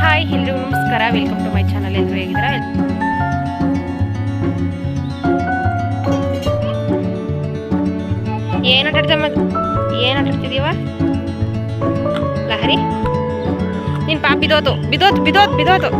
Hi Hindu, ನಮಸ್ಕಾರ. Welcome to my channel ಎಲ್ಲರೂ ಹೇಗಿದ್ದೀರಾ ಏನು ಏನು ಆಟಾಡ್ತಿದೀವ ಲಹರಿ? ನಿನ್ ಪಾಪ ಬಿದೋತು ಬಿದೋತು ಬಿದೋತು ಬಿದೋತು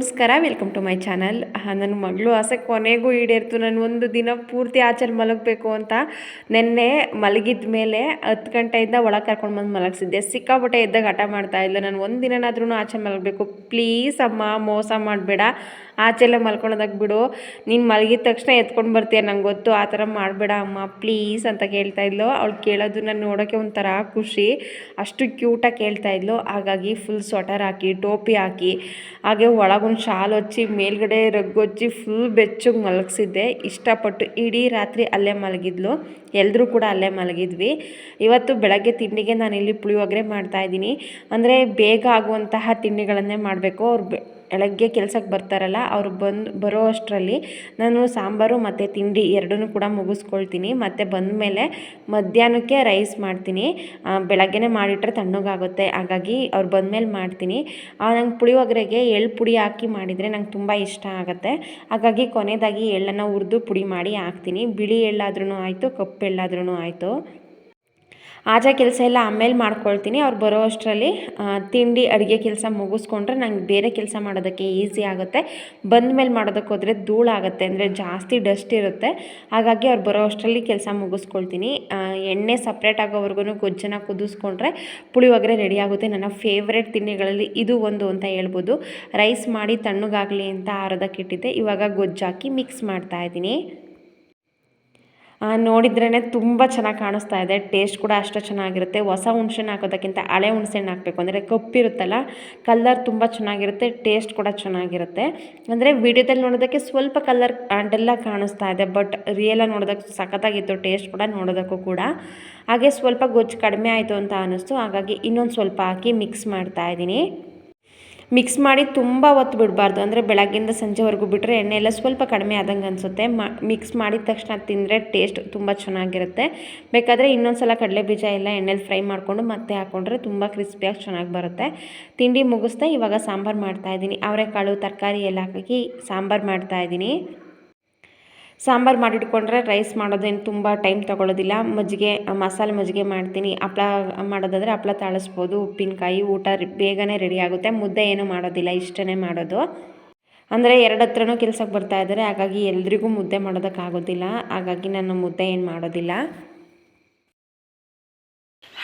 times ನಮಸ್ಕಾರ ವೆಲ್ಕಮ್ ಟು ಮೈ ಚಾನಲ್ ನನ್ನ ಮಗಳು ಆಸೆ ಕೊನೆಗೂ ಈಡೇರ್ತು. ನಾನು ಒಂದು ದಿನ ಪೂರ್ತಿ ಆಚೆ ಮಲಗಬೇಕು ಅಂತ ನೆನ್ನೆ ಮಲಗಿದ ಮೇಲೆ ಹತ್ತು ಗಂಟೆಯಿಂದ ಒಳಗೆ ಕರ್ಕೊಂಡು ಬಂದು ಮಲಗಿಸಿದ್ದೆ. ಸಿಕ್ಕಾಪಟ್ಟೆ ಇದ್ದಾಗ ಹಠ ಮಾಡ್ತಾ ಇಲ್ಲ. ನಾನು ಒಂದು ದಿನನಾದ್ರೂ ಆಚೆ ಮಲಗಬೇಕು. ಪ್ಲೀಸ್ ಅಮ್ಮ, ಮೋಸ ಮಾಡಬೇಡ. ಆಚೆಲ್ಲ ಮಲ್ಕೊಳೋದಾಗ ಬಿಡು. ನೀನು ಮಲಗಿದ ತಕ್ಷಣ ಎತ್ಕೊಂಡು ಬರ್ತೀಯ ನಂಗೆ ಗೊತ್ತು. ಆ ಥರ ಮಾಡಬೇಡ ಅಮ್ಮ. ಪ್ಲೀಸ್ ಅಂತ ಕೇಳ್ತಾ ಇದ್ಲು. ಅವಳು ಕೇಳೋದನ್ನ ನೋಡೋಕ್ಕೆ ಒಂಥರ ಖುಷಿ. ಅಷ್ಟು ಕ್ಯೂಟಾಗಿ ಕೇಳ್ತಾ ಇದ್ಲು. ಹಾಗಾಗಿ ಫುಲ್ ಸ್ವೆಟರ್ ಹಾಕಿ, ಟೋಪಿ ಹಾಕಿ. ಹಾಗೆ ಒಳಗೊಂದು ಶಾಲ್ ಹೊಚ್ಚಿ ಮೇಲ್ಗಡೆ ರಗ್ಗೊಚ್ಚಿ ಫುಲ್ ಬೆಚ್ಚಗೆ ಮಲಗಿಸಿದ್ದೆ. ಇಷ್ಟಪಟ್ಟು ಇಡೀ ರಾತ್ರಿ ಅಲ್ಲೇ ಮಲಗಿದ್ಲು. ಎಲ್ಲರೂ ಕೂಡ ಅಲ್ಲೇ ಮಲಗಿದ್ವಿ. ಇವತ್ತು ಬೆಳಗ್ಗೆ ತಿಂಡಿಗೆ ನಾನು ಇಲ್ಲಿ ಪುಳಿಯೋಗರೆ ಮಾಡ್ತಾಯಿದ್ದೀನಿ ಅಂದರೆ ಬೇಗ ಆಗುವಂತಹ ತಿಂಡಿಗಳನ್ನೇ ಮಾಡಬೇಕು. ಅವ್ರು ಬೆಳಗ್ಗೆ ಕೆಲ್ಸಕ್ಕೆ ಬರ್ತಾರಲ್ಲ, ಅವ್ರು ಬಂದು ಬರೋ ಅಷ್ಟರಲ್ಲಿ ನಾನು ಸಾಂಬಾರು ಮತ್ತು ತಿಂಡಿ ಎರಡನ್ನೂ ಕೂಡ ಮುಗಿಸ್ಕೊಳ್ತೀನಿ. ಮತ್ತು ಬಂದಮೇಲೆ ಮಧ್ಯಾಹ್ನಕ್ಕೆ ರೈಸ್ ಮಾಡ್ತೀನಿ. ಬೆಳಗ್ಗೆನೇ ಮಾಡಿಟ್ರೆ ತಣ್ಣಗಾಗುತ್ತೆ. ಹಾಗಾಗಿ ಅವ್ರು ಬಂದಮೇಲೆ ಮಾಡ್ತೀನಿ. ನಂಗೆ ಪುಳಿಯೋಗರೆಗೆ ಎಳ್ಳು ಪುಡಿ ಹಾಕಿ ಮಾಡಿದರೆ ನಂಗೆ ತುಂಬ ಇಷ್ಟ ಆಗುತ್ತೆ. ಹಾಗಾಗಿ ಕೊನೆಯದಾಗಿ ಎಳ್ಳನ್ನು ಹುರಿದು ಪುಡಿ ಮಾಡಿ ಹಾಕ್ತೀನಿ. ಬಿಳಿ ಎಳ್ಳಾದ್ರೂ ಆಯಿತು, ಕಪ್ಪು ಎಳ್ಳಾದ್ರೂ ಆಯಿತು. ಆಚೆ ಕೆಲಸ ಎಲ್ಲ ಆಮೇಲೆ ಮಾಡ್ಕೊಳ್ತೀನಿ. ಅವ್ರು ಬರೋ ಅಷ್ಟರಲ್ಲಿ ತಿಂಡಿ, ಅಡುಗೆ ಕೆಲಸ ಮುಗಿಸ್ಕೊಂಡ್ರೆ ನಂಗೆ ಬೇರೆ ಕೆಲಸ ಮಾಡೋದಕ್ಕೆ ಈಸಿ ಆಗುತ್ತೆ. ಬಂದ ಮೇಲೆ ಮಾಡೋದಕ್ಕೆ ಹೋದರೆ ಧೂಳಾಗುತ್ತೆ, ಅಂದರೆ ಜಾಸ್ತಿ ಡಸ್ಟ್ ಇರುತ್ತೆ. ಹಾಗಾಗಿ ಅವ್ರು ಬರೋ ಅಷ್ಟರಲ್ಲಿ ಕೆಲಸ ಮುಗಿಸ್ಕೊಳ್ತೀನಿ. ಎಣ್ಣೆ ಸಪ್ರೇಟ್ ಆಗೋವರೆಗೂ ಗೊಜ್ಜನ ಕುದಿಸ್ಕೊಂಡ್ರೆ ಪುಳಿಯೋಗರೆ ರೆಡಿ ಆಗುತ್ತೆ. ನನ್ನ ಫೇವ್ರೆಟ್ ತಿಂಡಿಗಳಲ್ಲಿ ಇದು ಒಂದು ಅಂತ ಹೇಳ್ಬೋದು. ರೈಸ್ ಮಾಡಿ ತಣ್ಣಗಾಗಲಿ ಅಂತ ಆರೋದಕ್ಕೆ ಇಟ್ಟಿದ್ದೆ ಇವಾಗ ಗೊಜ್ಜಾಕಿ ಮಿಕ್ಸ್ ಮಾಡ್ತಾ ಇದ್ದೀನಿ. ನೋಡಿದ್ರೇ ತುಂಬ ಚೆನ್ನಾಗಿ ಕಾಣಿಸ್ತಾ ಇದೆ. ಟೇಸ್ಟ್ ಕೂಡ ಅಷ್ಟು ಚೆನ್ನಾಗಿರುತ್ತೆ. ಹೊಸ ಹುಣ್ಸೆಹಣ್ಣು ಹಾಕೋದಕ್ಕಿಂತ ಹಳೆ ಹುಣ್ಸೆಹಣ್ಣು ಹಾಕಬೇಕು. ಅಂದರೆ ಕಪ್ಪಿರುತ್ತಲ್ಲ ಕಲ್ಲರ್ ತುಂಬ ಚೆನ್ನಾಗಿರುತ್ತೆ ಟೇಸ್ಟ್ ಕೂಡ ಚೆನ್ನಾಗಿರುತ್ತೆ. ಅಂದರೆ ವಿಡಿಯೋದಲ್ಲಿ ನೋಡೋದಕ್ಕೆ ಸ್ವಲ್ಪ ಕಲ್ಲರ್ ಅಂಡೆಲ್ಲ ಕಾಣಿಸ್ತಾ ಇದೆ ಬಟ್ ರಿಯಲಾಗಿ ನೋಡೋದಕ್ಕೆ ಸಖತ್ತಾಗಿತ್ತು ಟೇಸ್ಟ್ ಕೂಡ ನೋಡೋದಕ್ಕೂ ಕೂಡ. ಹಾಗೆ ಸ್ವಲ್ಪ ಗೊಜ್ಜು ಕಡಿಮೆ ಆಯಿತು ಅಂತ ಅನ್ನಿಸ್ತು ಹಾಗಾಗಿ ಇನ್ನೊಂದು ಸ್ವಲ್ಪ ಹಾಕಿ ಮಿಕ್ಸ್ ಮಾಡ್ತಾ ಇದ್ದೀನಿ. ಮಿಕ್ಸ್ ಮಾಡಿ ತುಂಬ ಹೊತ್ತು ಬಿಡಬಾರ್ದು. ಅಂದರೆ ಬೆಳಗ್ಗಿಂದ ಸಂಜೆವರೆಗೂ ಬಿಟ್ಟರೆ ಎಣ್ಣೆ ಎಲ್ಲ ಸ್ವಲ್ಪ ಕಡಿಮೆ ಆದಂಗೆ ಅನಿಸುತ್ತೆ. ಮಿಕ್ಸ್ ಮಾಡಿದ ತಕ್ಷಣ ತಿಂದರೆ ಟೇಸ್ಟ್ ತುಂಬ ಚೆನ್ನಾಗಿರುತ್ತೆ. ಬೇಕಾದರೆ ಇನ್ನೊಂದು ಸಲ ಕಡಲೆ ಬೀಜ ಎಲ್ಲ ಎಣ್ಣೆಲಿ ಫ್ರೈ ಮಾಡಿಕೊಂಡು ಮತ್ತೆ ಹಾಕ್ಕೊಂಡ್ರೆ ತುಂಬ ಕ್ರಿಸ್ಪಿಯಾಗಿ ಚೆನ್ನಾಗಿ ಬರುತ್ತೆ. ತಿಂಡಿ ಮುಗಿಸ್ತಾ ಇವಾಗ ಸಾಂಬಾರು ಮಾಡ್ತಾಯಿದ್ದೀನಿ ಅವರೆಕಾಳು, ತರಕಾರಿ ಎಲ್ಲ ಹಾಕಿ ಸಾಂಬಾರು ಮಾಡ್ತಾಯಿದ್ದೀನಿ ಸಾಂಬಾರು ಮಾಡಿಟ್ಕೊಂಡ್ರೆ ರೈಸ್ ಮಾಡೋದೇನು ತುಂಬ ಟೈಮ್ ತೊಗೊಳ್ಳೋದಿಲ್ಲ ಮಜ್ಜಿಗೆ ಮಸಾಲೆ ಮಜ್ಜಿಗೆ ಮಾಡ್ತೀನಿ. ಹಪ್ಳ ಮಾಡೋದಾದರೆ ಹಪ್ಳ ತಾಳಿಸ್ಬೋದು, ಉಪ್ಪಿನಕಾಯಿ, ಊಟ ಬೇಗನೆ ರೆಡಿ ಆಗುತ್ತೆ. ಮುದ್ದೆ ಏನೂ ಮಾಡೋದಿಲ್ಲ ಇಷ್ಟನೇ ಮಾಡೋದು. ಅಂದರೆ ಎರಡು ಹತ್ರನೂ ಕೆಲ್ಸಕ್ಕೆ ಬರ್ತಾ ಇದ್ದಾರೆ ಹಾಗಾಗಿ ಎಲ್ರಿಗೂ ಮುದ್ದೆ ಮಾಡೋದಕ್ಕಾಗೋದಿಲ್ಲ. ಹಾಗಾಗಿ ನಾನು ಮುದ್ದೆ ಏನು ಮಾಡೋದಿಲ್ಲ.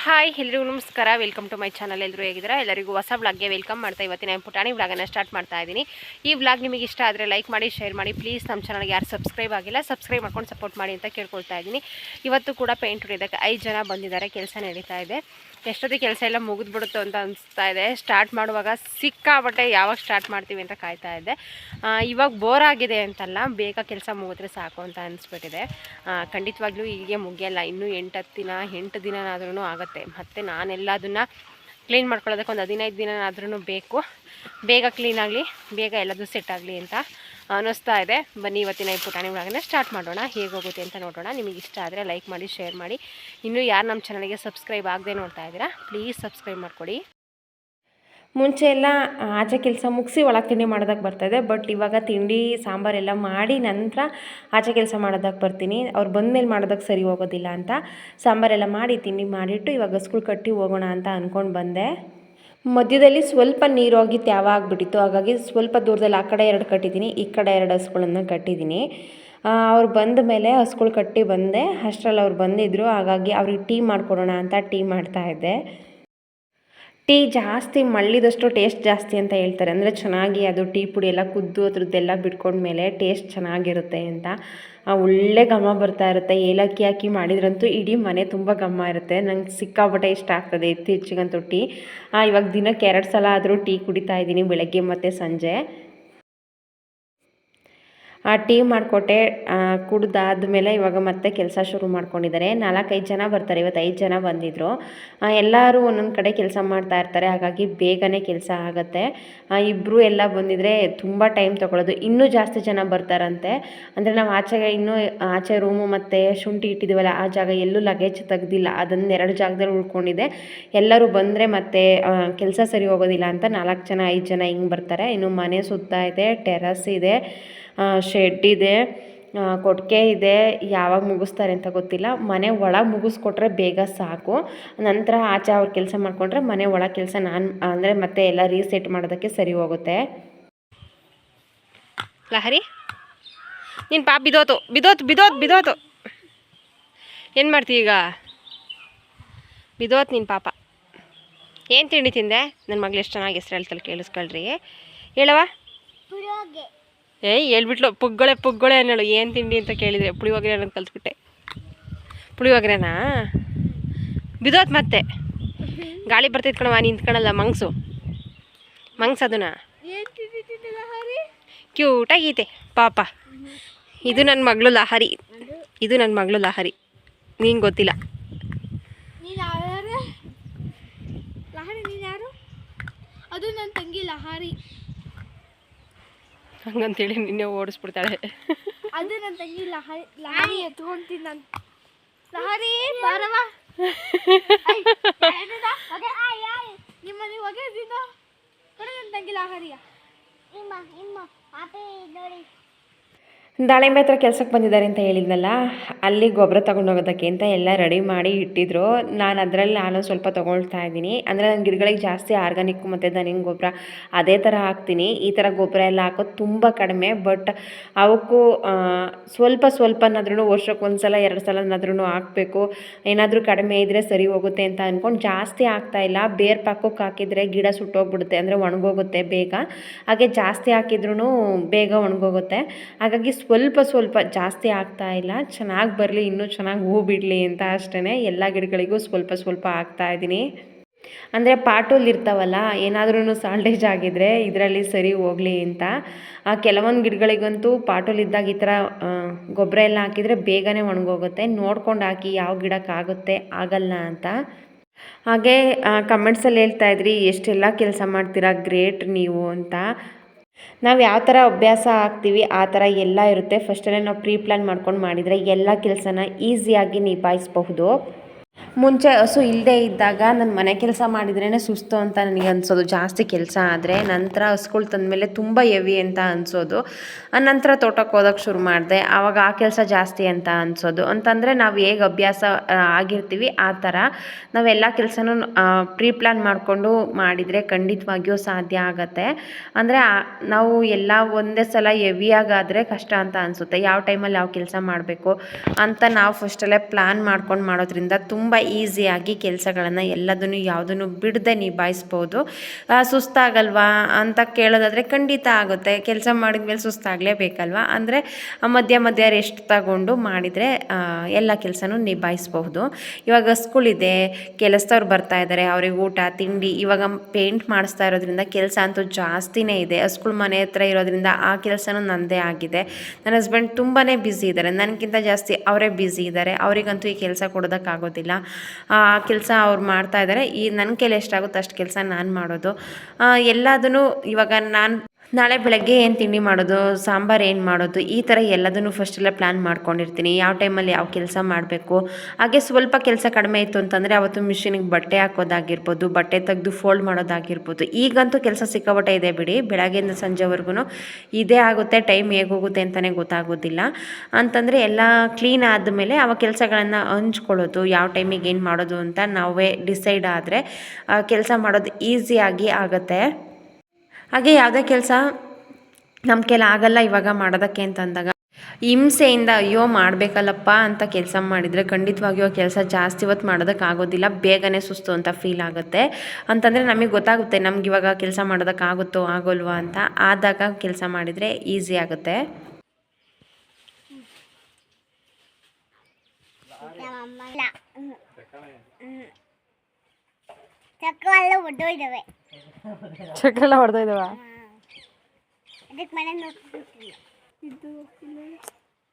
ಹಾಯ್ ಎಲ್ರಿಗೂ ನಮಸ್ಕಾರ. ವೆಲ್ಕಮ್ ಟು ಮೈ ಚಾನಲ್ ಎಲ್ಲರೂ ಹೇಗಿದ್ದೀರಾ? ಎಲ್ಲರಿಗೂ ಹೊಸ ಬ್ಲಾಗ್ಗೆ ವೆಲ್ಕಮ್ ಮಾಡ್ತಾ ಇವತ್ತಿನ ಪುಟಾಣಿ ಬ್ಲಾಗನ್ನು ಸ್ಟಾರ್ಟ್ ಮಾಡ್ತಾ ಇದ್ದೀನಿ. ಈ ಬ್ಲಾಗ್ ನಿಮಗೆ ಇಷ್ಟ ಆದರೆ ಲೈಕ್ ಮಾಡಿ ಶೇರ್ ಮಾಡಿ. ಪ್ಲೀಸ್ ನಮ್ಮ ಚಾನಲ್ಗೆ ಯಾರು ಸಬ್ಸ್ಕ್ರೈಬ್ ಆಗಿಲ್ಲ ಸಬ್ಸ್ಕ್ರೈಬ್ ಮಾಡ್ಕೊಂಡು ಸಪೋರ್ಟ್ ಮಾಡಿ ಅಂತ ಕೇಳ್ಕೊಳ್ತಾ ಇದ್ದೀನಿ. ಇವತ್ತು ಕೂಡ ಪೇಂಟ್ ಹೊಡಿಯೋದಕ್ಕೆ ಐದು ಜನ ಬಂದಿದ್ದಾರೆ. ಕೆಲಸ ನಡೀತಾ ಇದೆ. ಎಷ್ಟೊತ್ತಿಗೆ ಕೆಲಸ ಎಲ್ಲ ಮುಗಿದ್ಬಿಡುತ್ತೋ ಅಂತ ಅನಿಸ್ತಾ ಇದೆ. ಸ್ಟಾರ್ಟ್ ಮಾಡುವಾಗ ಸಿಕ್ಕಾಬಟ್ಟೆ ಯಾವಾಗ ಸ್ಟಾರ್ಟ್ ಮಾಡ್ತೀವಿ ಅಂತ ಕಾಯ್ತಾ ಇದ್ದೆ. ಇವಾಗ ಬೋರ್ ಆಗಿದೆ ಅಂತಲ್ಲ, ಬೇಗ ಕೆಲಸ ಮುಗಿದ್ರೆ ಸಾಕು ಅಂತ ಅನಿಸ್ಬಿಟ್ಟಿದೆ. ಖಂಡಿತವಾಗ್ಲೂ ಹೀಗೆ ಮುಗಿಯಲ್ಲ. ಇನ್ನೂ ಎಂಟತ್ತು ದಿನ, ಎಂಟು ದಿನನಾದ್ರೂ ಆಗುತ್ತೆ. ಮತ್ತು ನಾನೆಲ್ಲ ಅದನ್ನು ಕ್ಲೀನ್ ಮಾಡ್ಕೊಳ್ಳೋದಕ್ಕೆ ಒಂದು ಹದಿನೈದು ದಿನನಾದ್ರೂ ಬೇಕು. ಬೇಗ ಕ್ಲೀನಾಗಲಿ ಬೇಗ ಎಲ್ಲದೂ ಸೆಟ್ ಆಗಲಿ ಅಂತ ಅನ್ನಿಸ್ತಾ ಇದೆ. ಬನ್ನಿ ಇವತ್ತಿನ ಈ ಪುಟಾಣಿ ಒಳಗನೆ ಸ್ಟಾರ್ಟ್ ಮಾಡೋಣ. ಹೇಗೋಗುತ್ತೆ ಅಂತ ನೋಡೋಣ. ನಿಮಗೆ ಇಷ್ಟ ಆದರೆ ಲೈಕ್ ಮಾಡಿ ಶೇರ್ ಮಾಡಿ. ಇನ್ನೂ ಯಾರು ನಮ್ಮ ಚಾನಲ್ಗೆ ಸಬ್ಸ್ಕ್ರೈಬ್ ಆಗದೆ ನೋಡ್ತಾ ಇದ್ದೀರಾ ಪ್ಲೀಸ್ ಸಬ್ಸ್ಕ್ರೈಬ್ ಮಾಡ್ಕೊಡಿ. ಮುಂಚೆ ಎಲ್ಲ ಆಚೆ ಕೆಲಸ ಮುಗಿಸಿ ಒಳಗೆ ತಿಂಡಿ ಮಾಡೋದಕ್ಕೆ ಬರ್ತಾಯಿದೆ ಬಟ್ ಇವಾಗ ತಿಂಡಿ ಸಾಂಬಾರೆಲ್ಲ ಮಾಡಿ ನಂತರ ಆಚೆ ಕೆಲಸ ಮಾಡೋದಕ್ಕೆ ಬರ್ತೀನಿ. ಅವ್ರು ಬಂದಮೇಲೆ ಮಾಡೋದಕ್ಕೆ ಸರಿ ಹೋಗೋದಿಲ್ಲ ಅಂತ. ಸಾಂಬಾರೆಲ್ಲ ಮಾಡಿ ತಿಂಡಿ ಮಾಡಿಟ್ಟು ಇವಾಗ ಸ್ಕೂಲ್ ಕಟ್ಟಿ ಹೋಗೋಣ ಅಂತ ಅಂದ್ಕೊಂಡು ಬಂದೆ. ಮಧ್ಯದಲ್ಲಿ ಸ್ವಲ್ಪ ನೀರು ಹೋಗಿ ತ್ಯಾವ ಆಗಿಬಿಟ್ಟಿತ್ತು. ಹಾಗಾಗಿ ಸ್ವಲ್ಪ ದೂರದಲ್ಲಿ ಆ ಕಡೆ ಎರಡು ಕಟ್ಟಿದ್ದೀನಿ, ಈ ಕಡೆ ಎರಡು ಹಸುಗಳನ್ನು ಕಟ್ಟಿದ್ದೀನಿ. ಅವ್ರು ಬಂದ ಮೇಲೆ ಹಸುಗಳು ಕಟ್ಟಿ ಬಂದೆ. ಅಷ್ಟರಲ್ಲಿ ಅವ್ರು ಬಂದಿದ್ದರು ಹಾಗಾಗಿ ಅವ್ರಿಗೆ ಟೀ ಮಾಡಿಕೊಡೋಣ ಅಂತ ಟೀ ಮಾಡ್ತಾ ಇದ್ದೆ. ಟೀ ಜಾಸ್ತಿ ಮಳ್ಳಿದಷ್ಟು ಟೇಸ್ಟ್ ಜಾಸ್ತಿ ಅಂತ ಹೇಳ್ತಾರೆ. ಅಂದರೆ ಚೆನ್ನಾಗಿ ಅದು ಟೀ ಪುಡಿ ಎಲ್ಲ ಕುದ್ದು ಅದ್ರದ್ದೆಲ್ಲ ಬಿಟ್ಕೊಂಡ್ಮೇಲೆ ಟೇಸ್ಟ್ ಚೆನ್ನಾಗಿರುತ್ತೆ ಅಂತ. ಒಳ್ಳೆ ಘಮ ಬರ್ತಾ ಇರುತ್ತೆ. ಏಲಕ್ಕಿ ಹಾಕಿ ಮಾಡಿದ್ರಂತೂ ಇಡೀ ಮನೆ ತುಂಬ ಘಮ ಇರುತ್ತೆ. ನಂಗೆ ಸಿಕ್ಕಾಪಟ್ಟೆ ಇಷ್ಟ ಆಗ್ತದೆ ಇತ್ತೀಚೆಗಂತೂ ಟೀ. ಇವಾಗ ದಿನಕ್ಕೆ ಎರಡು ಸಲ ಆದರೂ ಟೀ ಕುಡಿತಾ ಇದ್ದೀನಿ ಬೆಳಗ್ಗೆ ಮತ್ತು ಸಂಜೆ. ಟೀ ಮಾಡಿಕೊಟ್ಟೆ ಕುಡ್ದಾದ್ಮೇಲೆ ಇವಾಗ ಮತ್ತೆ ಕೆಲಸ ಶುರು ಮಾಡ್ಕೊಂಡಿದ್ದಾರೆ. ನಾಲ್ಕೈದು ಜನ ಬರ್ತಾರೆ, ಇವತ್ತು ಐದು ಜನ ಬಂದಿದ್ದರು ಎಲ್ಲರೂ ಒಂದೊಂದು ಕಡೆ ಕೆಲಸ ಮಾಡ್ತಾ ಇರ್ತಾರೆ, ಹಾಗಾಗಿ ಬೇಗನೆ ಕೆಲಸ ಆಗುತ್ತೆ. ಇಬ್ಬರು ಎಲ್ಲ ಬಂದಿದ್ರೆ ತುಂಬ ಟೈಮ್ ತೊಗೊಳೋದು ಇನ್ನೂ ಜಾಸ್ತಿ ಜನ ಬರ್ತಾರಂತೆ. ಅಂದರೆ ನಾವು ಆಚೆಗೆ ಇನ್ನೂ ಆಚೆ ರೂಮು ಮತ್ತು ಶುಂಠಿ ಇಟ್ಟಿದ್ದೀವಲ್ಲ ಆ ಜಾಗ ಎಲ್ಲೂ ಲಗೇಜ್ ತೆಗ್ದಿಲ್ಲ. ಅದನ್ನು ಎರಡು ಜಾಗದಲ್ಲಿ ಉಳ್ಕೊಂಡಿದೆ. ಎಲ್ಲರೂ ಬಂದರೆ ಮತ್ತೆ ಕೆಲಸ ಸರಿ ಹೋಗೋದಿಲ್ಲ ಅಂತ ನಾಲ್ಕು ಜನ, ಐದು ಜನ ಹಿಂಗೆ ಬರ್ತಾರೆ. ಇನ್ನು ಮನೆ ಸುತ್ತ ಇದೆ ಟೆರಸ್ ಇದೆ. ಶೆಡ್ ಇದೆ ಕೊಟ್ಟಿಗೆ ಇದೆ, ಯಾವಾಗ ಮುಗಿಸ್ತಾರೆ ಅಂತ ಗೊತ್ತಿಲ್ಲ. ಮನೆ ಒಳಗೆ ಮುಗಿಸ್ಕೊಟ್ರೆ ಬೇಗ ಸಾಕು. ನಂತರ ಆಚೆ ಅವ್ರು ಕೆಲಸ ಮಾಡಿಕೊಂಡ್ರೆ ಮನೆ ಒಳಗೆ ಕೆಲಸ ನಾನು, ಅಂದರೆ ಮತ್ತೆ ಎಲ್ಲ ರೀಸೆಟ್ ಮಾಡೋದಕ್ಕೆ ಸರಿ ಹೋಗುತ್ತೆ. ಲಹರಿ, ನೀನು ಪಾಪ ಬಿದೋತು ಬಿದೋತು ಬಿದೋತು ಬಿದೋತು ಏನು ಮಾಡ್ತೀವಿ ಈಗ? ಬಿದೋತು ನಿನ್ನ ಪಾಪ. ಏನು ತಿಂಡಿ ತಿಂದೆ? ನನ್ನ ಮಗಳು ಎಷ್ಟು ಚೆನ್ನಾಗಿ ಹೆಸ್ರು ಹೇಳ್ತಲ್ಲ ಕೇಳಿಸ್ಕೊಳ್ರಿ. ಹೇಳವ ಏಯ್ ಹೇಳ್ಬಿಟ್ಲು ಪುಗ್ಗಳೆ ಪುಗ್ಗಳೆ ಅನ್ನೋಳು. ಏನು ತಿಂಡಿ ಅಂತ ಕೇಳಿದರೆ? ಪುಳಿಯೋಗರೆ ಅನ್ನೋದು ಕಲ್ತ್ಬಿಟ್ಟೆ. ಪುಳಿಯೋಗರೆನಾ? ಬಿದೋತ್ ಮತ್ತೆ. ಗಾಳಿ ಬರ್ತೈತೆ ಕಣವ ನಿಂತ್ಕೊಳಲ್ಲ ಮಂಗ್ಸು. ಮಂಗ್ಸ್ ಅದನ್ನ? ಕ್ಯೂಟಾಗೈತೆ ಪಾಪ. ಇದು ನನ್ನ ಮಗಳು ಲಹರಿ. ಇದು ನನ್ನ ಮಗಳು ಲಹರಿ. ನೀನು ಗೊತ್ತಿಲ್ಲ ಅದು ನನ್ನ ತಂಗಿ ಲಹಾರಿ. ಹಂಗಂತೇಳಿ ನಿನ್ನೆ ಓಡಿಸ್ಬಿಡ್ತಾಳೆ. ಅದು ನನ್ನ ತಂಗಿ ಲಹರಿ ಲಹರಿ ಎತ್ಕೊಂತೀನಿ ನಾನು ಲಹರಿ ಬಾರವ ನಿಮ್ಮ ನೀವು ಒಗೆದಿನ ನೋಡಿ ನನ್ನ ತಂಗಿ ಲಹರಿಯ. ಇಮ್ಮ ಇಮ್ಮ ಆಪೇ ನೋಡಿ. ದಾಳಿಂಬೆ ಹತ್ರ ಕೆಲ್ಸಕ್ಕೆ ಬಂದಿದ್ದಾರೆ ಅಂತ ಹೇಳಿದ್ನಲ್ಲ, ಅಲ್ಲಿ ಗೊಬ್ಬರ ತೊಗೊಂಡೋಗೋದಕ್ಕೆ ಅಂತ ಎಲ್ಲ ರೆಡಿ ಮಾಡಿ ಇಟ್ಟಿದ್ರು. ನಾನು ಅದರಲ್ಲಿ ನಾನು ಸ್ವಲ್ಪ ತೊಗೊಳ್ತಾ ಇದ್ದೀನಿ. ಅಂದರೆ ನನ್ನ ಗಿಡಗಳಿಗೆ ಜಾಸ್ತಿ ಆರ್ಗಾನಿಕ್ ಮತ್ತು ದನಿನ ಗೊಬ್ಬರ ಅದೇ ಥರ ಹಾಕ್ತೀನಿ. ಈ ಥರ ಗೊಬ್ಬರ ಎಲ್ಲ ಹಾಕೋದು ತುಂಬ ಕಡಿಮೆ ಬಟ್ ಅವಕ್ಕೂ ಸ್ವಲ್ಪ ಸ್ವಲ್ಪನಾದ್ರೂ ವರ್ಷಕ್ಕೆ ಒಂದು ಸಲ ಎರಡು ಸಲನಾದ್ರೂ ಹಾಕಬೇಕು. ಏನಾದರೂ ಕಡಿಮೆ ಇದ್ದರೆ ಸರಿ ಹೋಗುತ್ತೆ ಅಂತ ಅಂದ್ಕೊಂಡು ಜಾಸ್ತಿ ಆಗ್ತಾ ಇಲ್ಲ. ಬೇರ್ ಪಾಕಕ್ಕೆ ಹಾಕಿದರೆ ಗಿಡ ಸುಟ್ಟೋಗ್ಬಿಡುತ್ತೆ, ಅಂದರೆ ಒಣಗೋಗುತ್ತೆ ಬೇಗ. ಹಾಗೆ ಜಾಸ್ತಿ ಹಾಕಿದ್ರೂ ಬೇಗ ಒಣಗೋಗುತ್ತೆ. ಹಾಗಾಗಿ ಸ್ವಲ್ಪ ಸ್ವಲ್ಪ ಜಾಸ್ತಿ ಆಗ್ತಾ ಇಲ್ಲ. ಚೆನ್ನಾಗಿ ಬರಲಿ, ಇನ್ನೂ ಚೆನ್ನಾಗಿ ಹೂ ಬಿಡಲಿ ಅಂತ ಅಷ್ಟೇ ಎಲ್ಲ ಗಿಡಗಳಿಗೂ ಸ್ವಲ್ಪ ಸ್ವಲ್ಪ ಹಾಕ್ತಾ ಇದ್ದೀನಿ ಅಂದರೆ ಪಾಟಲ್ಲಿ ಇರ್ತಾವಲ್ಲ ಏನಾದ್ರೂ ಸಾಲ್ಟೇಜ್ ಆಗಿದ್ರೆ ಇದರಲ್ಲಿ ಸರಿ ಹೋಗಲಿ ಅಂತ. ಆ, ಕೆಲವೊಂದು ಗಿಡಗಳಿಗಂತೂ ಪಾಟಲ್ಲಿದ್ದಾಗ ಈ ಥರ ಗೊಬ್ಬರ ಎಲ್ಲ ಹಾಕಿದರೆ ಬೇಗನೆ ಒಣಗೋಗುತ್ತೆ. ನೋಡ್ಕೊಂಡು ಹಾಕಿ ಯಾವ ಗಿಡಕ್ಕಾಗುತ್ತೆ ಆಗಲ್ಲ ಅಂತ. ಹಾಗೆ ಕಮೆಂಟ್ಸಲ್ಲಿ ಹೇಳ್ತಾ ಇದ್ರಿ, ಎಷ್ಟೆಲ್ಲ ಕೆಲಸ ಮಾಡ್ತೀರಾ, ಗ್ರೇಟ್ ನೀವು ಅಂತ. ನಾವು ಯಾವ ಥರ ಅಭ್ಯಾಸ ಆಗ್ತೀವಿ, ಆ ಥರ ಎಲ್ಲ ಇರುತ್ತೆ. ಫಸ್ಟಲ್ಲೇ ನಾವು ಪ್ರೀ ಪ್ಲ್ಯಾನ್ ಮಾಡ್ಕೊಂಡು ಮಾಡಿದರೆ ಎಲ್ಲ ಕೆಲಸನ ಈಸಿಯಾಗಿ ನಿಭಾಯಿಸಬಹುದು. ಮುಂಚೆ ಹಸು ಇಲ್ಲದೇ ಇದ್ದಾಗ ನಾನು ಮನೆ ಕೆಲಸ ಮಾಡಿದ್ರೇ ಸುಸ್ತು ಅಂತ ನನಗೆ ಅನಿಸೋದು. ಜಾಸ್ತಿ ಕೆಲಸ ಆದರೆ ನಂತರ ಹಸುಗಳು ತಂದಮೇಲೆ ತುಂಬ ಹೆವಿ ಅಂತ ಅನಿಸೋದು. ನಂತರ ತೋಟಕ್ಕೆ ಹೋದಕ್ಕೆ ಶುರು ಮಾಡಿದೆ. ಆವಾಗ ಆ ಕೆಲಸ ಜಾಸ್ತಿ ಅಂತ ಅನಿಸೋದು. ಅಂತಂದರೆ ನಾವು ಹೇಗೆ ಅಭ್ಯಾಸ ಆಗಿರ್ತೀವಿ ಆ ಥರ ನಾವೆಲ್ಲ ಕೆಲಸನೂ ಪ್ರೀ ಪ್ಲ್ಯಾನ್ ಮಾಡಿಕೊಂಡು ಮಾಡಿದರೆ ಖಂಡಿತವಾಗಿಯೂ ಸಾಧ್ಯ ಆಗತ್ತೆ. ಅಂದರೆ ನಾವು ಎಲ್ಲ ಒಂದೇ ಸಲ ಹೆವಿಯಾಗಾದರೆ ಕಷ್ಟ ಅಂತ ಅನಿಸುತ್ತೆ. ಯಾವ ಟೈಮಲ್ಲಿ ಯಾವ ಕೆಲಸ ಮಾಡಬೇಕು ಅಂತ ನಾವು ಫಸ್ಟಲ್ಲೇ ಪ್ಲ್ಯಾನ್ ಮಾಡ್ಕೊಂಡು ಮಾಡೋದ್ರಿಂದ ತುಂಬ ಈಸಿಯಾಗಿ ಕೆಲಸಗಳನ್ನು ಎಲ್ಲದನ್ನು ಯಾವುದನ್ನು ಬಿಡದೆ ನಿಭಾಯಿಸ್ಬೋದು. ಸುಸ್ತಾಗಲ್ವಾ ಅಂತ ಕೇಳೋದಾದರೆ ಖಂಡಿತ ಆಗುತ್ತೆ. ಕೆಲಸ ಮಾಡಿದ್ಮೇಲೆ ಸುಸ್ತಾಗಲೇಬೇಕಲ್ವಾ ಅಂದರೆ ಮಧ್ಯ ಮಧ್ಯ ರೆಸ್ಟ್ ತಗೊಂಡು ಮಾಡಿದರೆ ಎಲ್ಲ ಕೆಲಸನೂ ನಿಭಾಯಿಸ್ಬಹುದು. ಇವಾಗ ಸ್ಕೂಲಿದೆ ಕೆಲಸದವ್ರು ಬರ್ತಾ ಇದ್ದಾರೆ ಅವ್ರಿಗೆ ಊಟ, ತಿಂಡಿ ಇವಾಗ ಪೇಂಟ್ ಮಾಡಿಸ್ತಾ ಇರೋದ್ರಿಂದ ಕೆಲಸ ಅಂತೂ ಜಾಸ್ತಿನೇ ಇದೆ. ಸ್ಕೂಲ್ ಮನೆ ಹತ್ರ ಇರೋದ್ರಿಂದ ಆ ಕೆಲಸನೂ ನನ್ನದೇ ಆಗಿದೆ. ನನ್ನ ಹಸ್ಬೆಂಡ್ ತುಂಬಾ ಬ್ಯುಸಿ ಇದ್ದಾರೆ ನನಗಿಂತ ಜಾಸ್ತಿ ಅವರೇ ಬ್ಯುಸಿ ಇದ್ದಾರೆ ಅವರಿಗಂತೂ ಈ ಕೆಲಸ ಕೊಡೋದಕ್ಕಾಗೋದಿಲ್ಲ. ಆ ಕೆಲಸ ಅವ್ರು ಮಾಡ್ತಾ ಇದ್ದಾರೆ ಈ ನನ್ನ ಕೈಲಿ ಎಷ್ಟಾಗುತ್ತೆ ಅಷ್ಟು ಕೆಲಸ ನಾನು ಮಾಡೋದು. ಎಲ್ಲದನ್ನು ಇವಾಗ ನಾನು ನಾಳೆ ಬೆಳಗ್ಗೆ ಏನು ತಿಂಡಿ ಮಾಡೋದು, ಸಾಂಬಾರು ಏನು ಮಾಡೋದು, ಈ ಥರ ಎಲ್ಲದನ್ನು ಫಸ್ಟೆಲ್ಲ ಪ್ಲ್ಯಾನ್ ಮಾಡ್ಕೊಂಡಿರ್ತೀನಿ. ಯಾವ ಟೈಮಲ್ಲಿ ಯಾವ ಕೆಲಸ ಮಾಡಬೇಕು? ಹಾಗೆ ಸ್ವಲ್ಪ ಕೆಲಸ ಕಡಿಮೆ ಇತ್ತು ಅಂತಂದರೆ ಅವತ್ತು ಮಿಷಿನಿಗೆ ಬಟ್ಟೆ ಹಾಕೋದಾಗಿರ್ಬೋದು, ಬಟ್ಟೆ ತೆಗೆದು ಫೋಲ್ಡ್ ಮಾಡೋದಾಗಿರ್ಬೋದು. ಈಗಂತೂ ಕೆಲಸ ಸಿಕ್ಕಾಪಟ್ಟೆ ಇದೆ ಬಿಡಿ. ಬೆಳಗ್ಗೆಯಿಂದ ಸಂಜೆವರೆಗೂ ಇದೇ ಆಗುತ್ತೆ. ಟೈಮ್ ಹೇಗೋಗುತ್ತೆ ಅಂತಲೇ ಗೊತ್ತಾಗೋದಿಲ್ಲ. ಅಂತಂದರೆ ಎಲ್ಲ ಕ್ಲೀನ್ ಆದಮೇಲೆ ಅವ ಕೆಲಸಗಳನ್ನು ಹಂಚ್ಕೊಳ್ಳೋದು, ಯಾವ ಟೈಮಿಗೆ ಏನು ಮಾಡೋದು ಅಂತ ನಾವೇ ಡಿಸೈಡ್ ಆದರೆ ಕೆಲಸ ಮಾಡೋದು ಈಸಿಯಾಗಿ ಆಗುತ್ತೆ. ಹಾಗೆ ಯಾವುದೇ ಕೆಲಸ ನಮ್ಮ ಕೆಲ ಆಗಲ್ಲ ಇವಾಗ ಮಾಡೋದಕ್ಕೆ ಅಂತ ಅಂದಾಗ ಹಿಂಸೆಯಿಂದ ಅಯ್ಯೋ ಮಾಡಬೇಕಲ್ಲಪ್ಪ ಅಂತ ಕೆಲಸ ಮಾಡಿದರೆ ಖಂಡಿತವಾಗಿಯೂ ಕೆಲಸ ಜಾಸ್ತಿ ಹೊತ್ತು ಮಾಡೋದಕ್ಕಾಗೋದಿಲ್ಲ ಬೇಗನೆ ಸುಸ್ತು ಅಂತ ಫೀಲ್ ಆಗುತ್ತೆ. ಅಂತಂದರೆ ನಮಗೆ ಗೊತ್ತಾಗುತ್ತೆ ನಮ್ಗೆ ಇವಾಗ ಕೆಲಸ ಮಾಡೋದಕ್ಕಾಗುತ್ತೋ ಆಗೋಲ್ವಾ ಅಂತ. ಆದಾಗ ಕೆಲಸ ಮಾಡಿದರೆ ಈಸಿ ಆಗುತ್ತೆ. ಚಕ್ರ ಎಲ್ಲ ಒಡ್ಡೋಯ್ದವೆ ಹೊಡೆದ ಇದಾವ? ಅದಕ್ಕೆ ಮನೆ ನೋಡ್ತಿಲ್ಲ ಇದು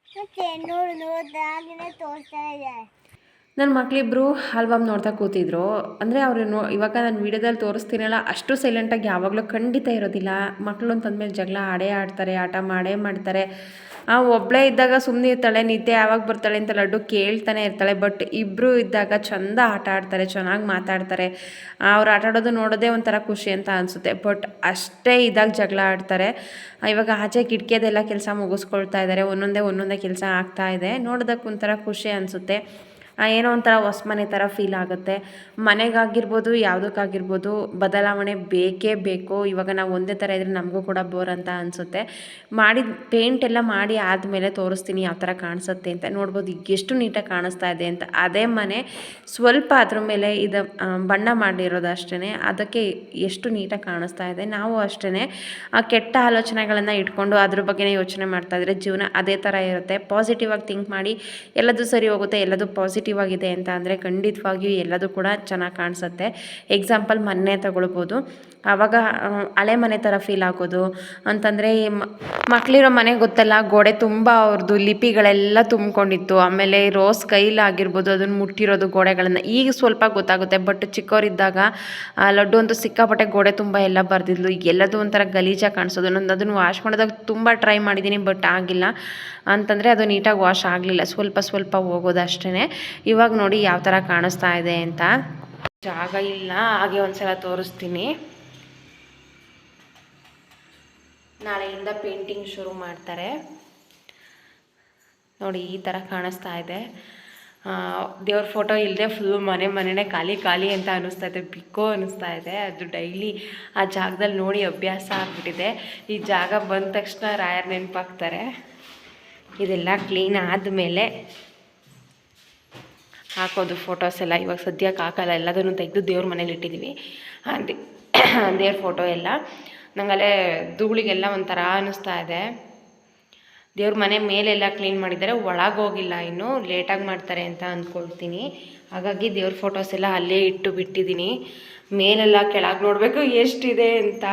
ಮತ್ತೆ ನೋಡು ನೋಡ್ದಾಗಿನೇ ತೋರಿಸ್ತಾ ಇದ್ದಾರೆ. ನನ್ನ ಮಕ್ಳಿಬ್ರು ಆಲ್ಬಮ್ ನೋಡ್ತಾ ಕೂತಿದ್ರು. ಅಂದರೆ ಅವರು ನೋ ಇವಾಗ ನಾನು ವೀಡಿಯೋದಲ್ಲಿ ತೋರಿಸ್ತೀನಲ್ಲ ಅಷ್ಟು ಸೈಲೆಂಟಾಗಿ ಯಾವಾಗಲೂ ಖಂಡಿತ ಇರೋದಿಲ್ಲ. ಮಕ್ಕಳು ಅಂತಂದಮೇಲೆ ಜಗಳ ಆಡೇ ಆಡ್ತಾರೆ ಆಟ ಮಾಡೇ ಮಾಡ್ತಾರೆ. ಒಬ್ಬಳೇ ಇದ್ದಾಗ ಸುಮ್ಮನೆ ಇರ್ತಾಳೆ, ನಿದ್ದೆ ಯಾವಾಗ ಬರ್ತಾಳೆ ಅಂತ ಲಡ್ಡು ಕೇಳ್ತಾನೆ ಇರ್ತಾಳೆ ಬಟ್ ಇಬ್ಬರು ಇದ್ದಾಗ ಚಂದ ಆಟ ಆಡ್ತಾರೆ, ಚೆನ್ನಾಗಿ ಮಾತಾಡ್ತಾರೆ. ಅವ್ರು ಆಟ ಆಡೋದು ನೋಡೋದೇ ಒಂಥರ ಖುಷಿ ಅಂತ ಅನಿಸುತ್ತೆ ಬಟ್ ಅಷ್ಟೇ ಇದ್ದಾಗ ಜಗಳ ಆಡ್ತಾರೆ. ಇವಾಗ ಆಚೆ ಕಿಟಕಿಯದೆಲ್ಲ ಕೆಲಸ ಮುಗಿಸ್ಕೊಳ್ತಾ ಇದ್ದಾರೆ ಒಂದೊಂದೇ ಒಂದೊಂದೇ ಕೆಲಸ ಆಗ್ತಾ ಇದೆ, ನೋಡೋದಕ್ಕೆ ಒಂಥರ ಖುಷಿ ಅನಿಸುತ್ತೆ. ಏನೋ ಒಂಥರ ಹೊಸ ಮನೆ ಥರ ಫೀಲ್ ಆಗುತ್ತೆ. ಮನೆಗಾಗಿರ್ಬೋದು, ಯಾವುದಕ್ಕಾಗಿರ್ಬೋದು, ಬದಲಾವಣೆ ಬೇಕೇ ಬೇಕು, ಇವಾಗ ನಾವು ಒಂದೇ ಥರ ಇದ್ದರೆ ನಮಗೂ ಕೂಡ ಬೋರ್ ಅಂತ ಅನಿಸುತ್ತೆ. ಮಾಡಿದ ಪೇಂಟ್ ಎಲ್ಲ ಮಾಡಿ ಆದಮೇಲೆ ತೋರಿಸ್ತೀನಿ ಯಾವ ಥರ ಕಾಣಿಸುತ್ತೆ ಅಂತ. ನೋಡ್ಬೋದು ಎಷ್ಟು ನೀಟಾಗಿ ಕಾಣಿಸ್ತಾ ಇದೆ ಅಂತ. ಅದೇ ಮನೆ ಸ್ವಲ್ಪ ಅದ್ರ ಮೇಲೆ ಇದು ಬಣ್ಣ ಮಾಡಿರೋದು ಅಷ್ಟೇ ಅದಕ್ಕೆ ಎಷ್ಟು ನೀಟಾಗಿ ಕಾಣಿಸ್ತಾ ಇದೆ. ನಾವು ಅಷ್ಟೇ ಆ, ಕೆಟ್ಟ ಆಲೋಚನೆಗಳನ್ನು ಇಟ್ಕೊಂಡು ಅದ್ರ ಬಗ್ಗೆನೇ ಯೋಚನೆ ಮಾಡ್ತಾ ಇದ್ರೆ ಜೀವನ ಅದೇ ಥರ ಇರುತ್ತೆ. ಪಾಸಿಟಿವ್ ಆಗಿ ಥಿಂಕ್ ಮಾಡಿ, ಎಲ್ಲದೂ ಸರಿ ಹೋಗುತ್ತೆ, ಎಲ್ಲದೂ ಪಾಸಿಟಿವ್ ಆಗಿದೆ ಅಂತ ಅಂದರೆ ಖಂಡಿತವಾಗಿಯೂ ಎಲ್ಲದೂ ಕೂಡ ಚೆನ್ನಾಗಿ ಕಾಣಿಸುತ್ತೆ. ಎಕ್ಸಾಂಪಲ್ ಮೊನ್ನೆ ತಗೊಳ್ಬೋದು. ಆವಾಗ ಹಳೆ ಮನೆ ಥರ ಫೀಲ್ ಆಗೋದು. ಅಂತಂದರೆ ಮಕ್ಕಳಿರೋ ಮನೆ ಗೊತ್ತಲ್ಲ, ಗೋಡೆ ತುಂಬ ಅವ್ರದ್ದು ಲಿಪಿಗಳೆಲ್ಲ ತುಂಬಿಕೊಂಡಿತ್ತು. ಆಮೇಲೆ ರೋಸ್ ಕೈಲಾಗಿರ್ಬೋದು ಅದನ್ನು ಮುಟ್ಟಿರೋದು ಗೋಡೆಗಳನ್ನು. ಈಗ ಸ್ವಲ್ಪ ಗೊತ್ತಾಗುತ್ತೆ ಬಟ್ ಚಿಕ್ಕವರಿದ್ದಾಗ ಲಡ್ಡು ಅಂತೂ ಸಿಕ್ಕಾಪಟ್ಟೆ ಗೋಡೆ ತುಂಬ ಎಲ್ಲ ಬರೆದಿದ್ಲು. ಈಗ ಎಲ್ಲದೂ ಒಂಥರ ಗಲೀಜಾಗಿ ಕಾಣಿಸೋದು. ನಾನು ಅದನ್ನು ವಾಶ್ ಮಾಡಿದಾಗ ತುಂಬ ಟ್ರೈ ಮಾಡಿದ್ದೀನಿ ಬಟ್ ಆಗಿಲ್ಲ. ಅಂತಂದರೆ ಅದು ನೀಟಾಗಿ ವಾಶ್ ಆಗಲಿಲ್ಲ. ಸ್ವಲ್ಪ ಸ್ವಲ್ಪ ಹೋಗೋದು ಅಷ್ಟೇ ಇವಾಗ ನೋಡಿ ಯಾವ ಥರ ಕಾಣಿಸ್ತಾ ಇದೆ ಅಂತ. ಜಾಗ ಇಲ್ಲ, ಹಾಗೆ ಒಂದ್ಸಲ ತೋರಿಸ್ತೀನಿ. ನಾಳೆಯಿಂದ ಪೇಂಟಿಂಗ್ ಶುರು ಮಾಡ್ತಾರೆ. ನೋಡಿ, ಈ ಥರ ಕಾಣಿಸ್ತಾ ಇದೆ. ದೇವ್ರ ಫೋಟೋ ಇಲ್ಲದೆ ಫುಲ್ ಮನೆ ಮನೆನೇ ಖಾಲಿ ಖಾಲಿ ಅಂತ ಅನ್ನಿಸ್ತಾ ಇದೆ. ಬಿಕ್ಕೋ ಅನ್ನಿಸ್ತಾ ಇದೆ. ಅದು ಡೈಲಿ ಆ ಜಾಗದಲ್ಲಿ ನೋಡಿ ಅಭ್ಯಾಸ ಆಗಿಬಿಟ್ಟಿದೆ. ಈ ಜಾಗ ಬಂದ ತಕ್ಷಣ ರಾಯರ್ ನೆನಪಾಗ್ತಾರೆ. ಇದೆಲ್ಲ ಕ್ಲೀನ್ ಆದಮೇಲೆ ಹಾಕೋದು ಫೋಟೋಸ್ ಎಲ್ಲ. ಇವಾಗ ಸದ್ಯಕ್ಕೆ ಹಾಕಲ್ಲ. ಎಲ್ಲದನ್ನು ತೆಗೆದು ದೇವ್ರ ಮನೇಲಿ ಇಟ್ಟಿದ್ದೀವಿ ಆ ದೇವ್ರ ಫೋಟೋ ಎಲ್ಲ. ನಂಗಲ್ಲೇ ಧೂಳಿಗೆಲ್ಲ ಒಂಥರ ಅನ್ನಿಸ್ತಾ ಇದೆ. ದೇವ್ರ ಮನೆ ಮೇಲೆಲ್ಲ ಕ್ಲೀನ್ ಮಾಡಿದ್ದಾರೆ, ಒಳಗೆ ಹೋಗಿಲ್ಲ ಇನ್ನು, ಲೇಟಾಗಿ ಮಾಡ್ತಾರೆ ಅಂತ ಅಂದ್ಕೊಳ್ತೀನಿ. ಹಾಗಾಗಿ ದೇವ್ರ ಫೋಟೋಸ್ ಎಲ್ಲ ಅಲ್ಲೇ ಇಟ್ಟು ಬಿಟ್ಟಿದ್ದೀನಿ. ಮೇಲೆಲ್ಲ ಕೆಳಗೆ ನೋಡಬೇಕು ಎಷ್ಟಿದೆ ಅಂತ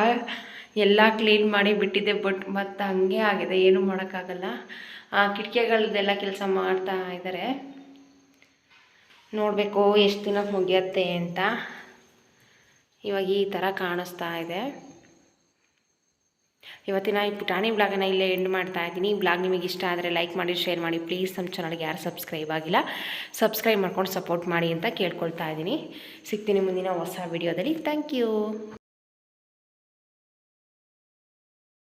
ಎಲ್ಲ ಕ್ಲೀನ್ ಮಾಡಿ ಬಿಟ್ಟಿದ್ದೆ, ಬಟ್ ಮತ್ತು ಹಂಗೆ ಆಗಿದೆ, ಏನೂ ಮಾಡೋಕ್ಕಾಗಲ್ಲ. ಆ ಕಿಟಕಿಗಳದ್ದೆಲ್ಲ ಕೆಲಸ ಮಾಡ್ತಾ ಇದ್ದಾರೆ ನೋಡಬೇಕು ಎಷ್ಟು ದಿನ ಮುಗಿಯತ್ತೆ ಅಂತ. ಇವಾಗ ಈ ಥರ ಕಾಣಿಸ್ತಾ ಇದೆ. ಇವತ್ತಿನ ಈ ಪುಟಾಣಿ ಬ್ಲಾಗನ್ನು ಇಲ್ಲೇ ಎಂಡ್ ಮಾಡ್ತಾ ಇದ್ದೀನಿ. ಈ ಬ್ಲಾಗ್ ನಿಮಗೆ ಇಷ್ಟ ಆದರೆ ಲೈಕ್ ಮಾಡಿ ಶೇರ್ ಮಾಡಿ ಪ್ಲೀಸ್ ನಮ್ಮ ಚಾನಲ್ಗೆ ಯಾರು ಸಬ್ಸ್ಕ್ರೈಬ್ ಆಗಿಲ್ಲ ಸಬ್ಸ್ಕ್ರೈಬ್ ಮಾಡ್ಕೊಂಡು ಸಪೋರ್ಟ್ ಮಾಡಿ ಅಂತ ಕೇಳ್ಕೊಳ್ತಾ ಇದ್ದೀನಿ. ಸಿಗ್ತೀನಿ ಮುಂದಿನ ಹೊಸ ವಿಡಿಯೋದಲ್ಲಿ ಥ್ಯಾಂಕ್ ಯು